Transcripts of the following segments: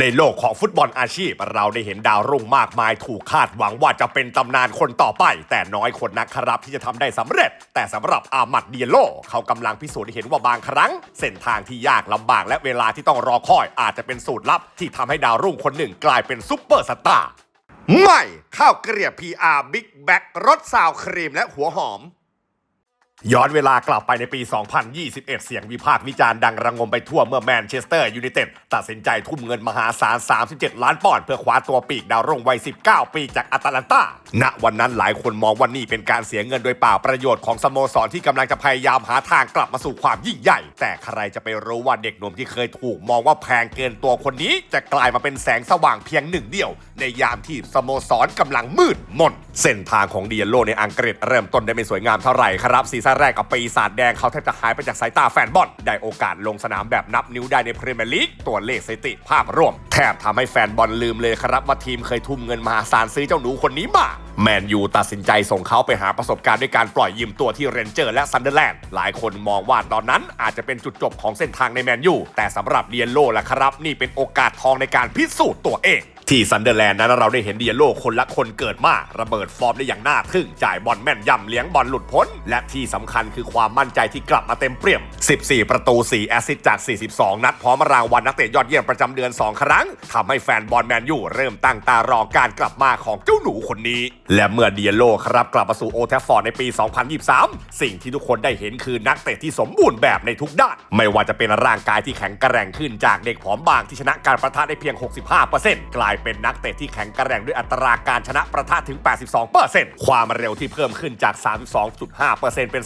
ในโลกของฟุตบอลอาชีพ เราได้เห็นดาวรุ่งมากมายถูกคาดหวังว่าจะเป็นตำนานคนต่อไป แต่น้อยคนนักครับที่จะทำได้สำเร็จ แต่สำหรับอามัดเดียโล เขากำลังพิสูจน์ให้เห็นว่าบางครั้ง เส้นทางที่ยากลำบากและเวลาที่ต้องรอคอยอาจจะเป็นสูตรลับ ที่ทำให้ดาวรุ่งคนหนึ่งกลายเป็นซุปเปอร์สตาร์ใหม่ข้าวเกลียบ PR Big b a g รสซาวครีมและหัวหอม ย้อนเวลากลับไปในปี 2021 เสียงวิพากษ์วิจารณ์ดังระงมไปทั่วเมื่อแมนเชสเตอร์ยูไนเต็ดตัดสินใจทุ่มเงินมหาศาล 37 ล้านปอนด์เพื่อคว้าตัวปีกดาวรุ่งวัย 19 ปีจากอตแลนตา ณ วันนั้นหลายคนมองว่านี่เป็นการเสียเงินโดยเปล่าประโยชน์ของสโมสรที่กำลังจะพยายามหาทางกลับมาสู่ความยิ่งใหญ่ แต่ใครจะไปรู้ว่าเด็กหนุ่มที่เคยถูกมองว่าแพงเกินตัวคนนี้ จะกลายมาเป็นแสงสว่างเพียงหนึ่งเดียว ในยามที่สโมสรกำลังมืดมน เส้นทางของเดียโลในอังกฤษเริ่มต้นได้ไม่สวยงามเท่าไหร่ครับซีซั่นแรกกับปีศาจแดงเขาแทบจะหายไปจากสายตาแฟนบอลได้โอกาสลงสนามแบบนับนิ้วได้ในพรีเมียร์ลีกตัวเลขสถิติภาพรวม แทบทำให้แฟนบอลลืมเลยครับว่าทีมเคยทุ่มเงินมหาศาลซื้อเจ้าหนูคนนี้มาแมนยูตัดสินใจส่งเขาไปหาประสบการณ์ด้วยการปล่อยยืมตัวที่เรนเจอร์และซันเดอร์แลนด์ หลายคนมองว่าตอนนั้นอาจจะเป็นจุดจบของเส้นทางในแมนยูแต่สำหรับเดียโลล่ะครับ นี่เป็นโอกาสทองในการพิสูจน์ตัวเอง ที่ซันเดอร์แลนด์นั้นเราได้เห็นเดียโลคนละคนเกิดมาระเบิดฟอร์มได้อย่างน่าทึ่งจ่ายบอลแม่นยำเลี้ยงบอลหลุดพ้น และที่สำคัญคือความมั่นใจที่กลับมาเต็มเปี่ยม 14 ประตู 4 แอสซิสต์จาก 42 นัดพร้อมรางวัลนักเตะยอดเยี่ยมประจำเดือน 2 ครั้งทำให้แฟนบอลแมนยูเริ่มตั้งตารอการกลับมาของเจ้าหนูคนนี้ และเมื่อเดียโลครับกลับมาสู่โอแทฟฟอร์ดในปี 2023 สิ่งที่ทุกคนได้เห็นคือนักเตะที่สมบูรณ์แบบในทุกด้าน ไม่ว่าจะเป็นร่างกายที่แข็งแกร่งขึ้นจากเด็กผอมบางที่ชนะการประทะได้เพียง 65%กลายเป็นนักเตะที่แข็งแกร่งด้วยอัตราการชนะประทะถึง 82%ความเร็วที่เพิ่มขึ้นจาก 32.5%เป็น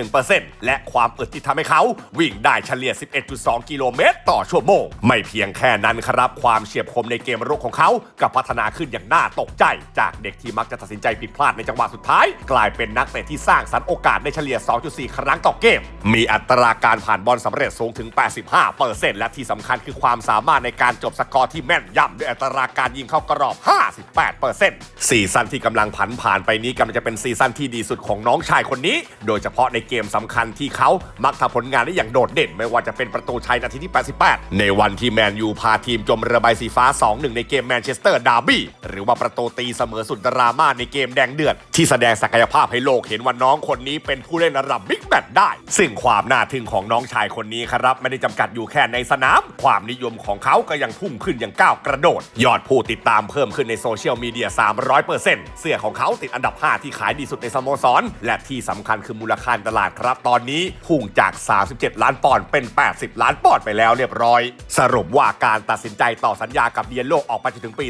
34.1%และความอึดที่ทำให้เขาวิ่งได้เฉลี่ย 11.2 กิโลเมตร ต่อชั่วโมง ไม่เพียงแค่นั้นครับ ความเฉียบคมในเกมรุกของเขากับพัฒนาขึ้นอย่างน่าตกใจ จากเด็กที่มักจะตัดสินใจผิดพลาดในจังหวะสุดท้าย กลายเป็นนักเตะที่สร้างสรรค์โอกาสได้เฉลี่ย 2.4 ครั้งต่อเกม มีอัตราการผ่านบอลสำเร็จสูงถึง 85%และที่สำคัญคือความสามารถในการจบสกอร์ที่แม่นยำด้วยอัตราการยิงเข้ากรอบ 58%ซีซั่นที่กำลังผันผ่านไปนี้กำลังจะเป็นซีซั่นที่ดีสุดของน้องชายคนนี้ โดยเฉพาะในเกมสำคัญที่เขามักทำผลงานได้อย่างโดดเด่น ไม่ว่าจะเป็นประตูชัยนาทีที่ 88 ในวันที่แมนยูพาทีมจมเรือใบสีฟ้า 2-1 ในเกมแมนเชสเตอร์ดาร์บี้หรือว่าประตูตีเสมอสุดดราม่าในเกมแดงเดือด ที่แสดงศักยภาพให้โลกเห็นว่าน้องคนนี้เป็นผู้เล่นระดับบิ๊กแบทได้ ซึ่งความน่าทึ่งของน้องชายคนนี้ครับไม่ได้จำกัดอยู่แค่ในสนาม ความนิยมของเขาก็ยังพุ่งขึ้นอย่างก้าวกระโดดยอดผู้ติดตามเพิ่มขึ้นในโซเชียลมีเดีย 300%เสื้อของเขาติดอันดับ 5 ที่ขายดีสุดในสโมสร และที่สำคัญคือมูลค่าตลาดครับ ตอนนี้พุ่งจาก 37 ล้านปอนด์เป็น 80 ล้านปอนด์ไปแล้วเรียบร้อย สรุปว่าการตัดสินใจต่อสัญญากับเดียโลกออกไปจนถึงปี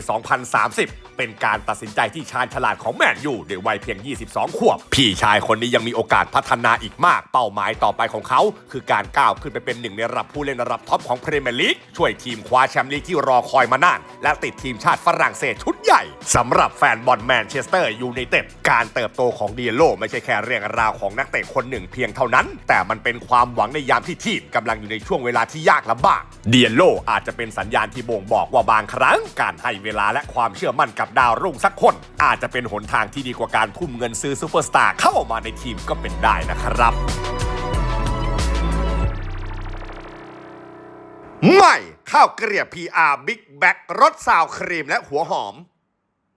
2030 เป็นการตัดสินใจที่ชาญฉลาดของแมนยูด้วยวัยเพียง 22 ขวบ พี่ชายคนนี้ยังมีโอกาสพัฒนาอีกมาก เป้าหมายต่อไปของเขา คือการก้าวขึ้นไปเป็นหนึ่งในระดับผู้เล่นระดับท็อปของพรีเมียร์ลีกช่วยทีมคว้าแชมป์ลีกที่รอคอยมานานและตดทีมชาติฝรั่งเศสชุดใหญ่สำหรับแฟนบอลแมนเชสเตอร์ยูไนเต็ดการเติบโตของเดียโลไม่ใช่แค่เรื่องราวของนักเตะคนหนึ่งเพียงเท่านั้น แต่มันเป็นความหวังในยามที่ทีมกำลังอยู่ในช่วงเวลาที่ยากลำบากเดียโลอาจจะเป็นสัญญาณที่บ่งบอกว่าบางครั้ง การให้เวลาและความเชื่อมั่นกับดาวรุ่งสักคน อาจจะเป็นหนทางที่ดีกว่าการทุ่มเงินซื้อซูเปอร์สตาร์เข้ามาในทีมก็เป็นได้นะครับ ข้าวเกลียบ PR Big b a g รสซาวครีมและหัวหอม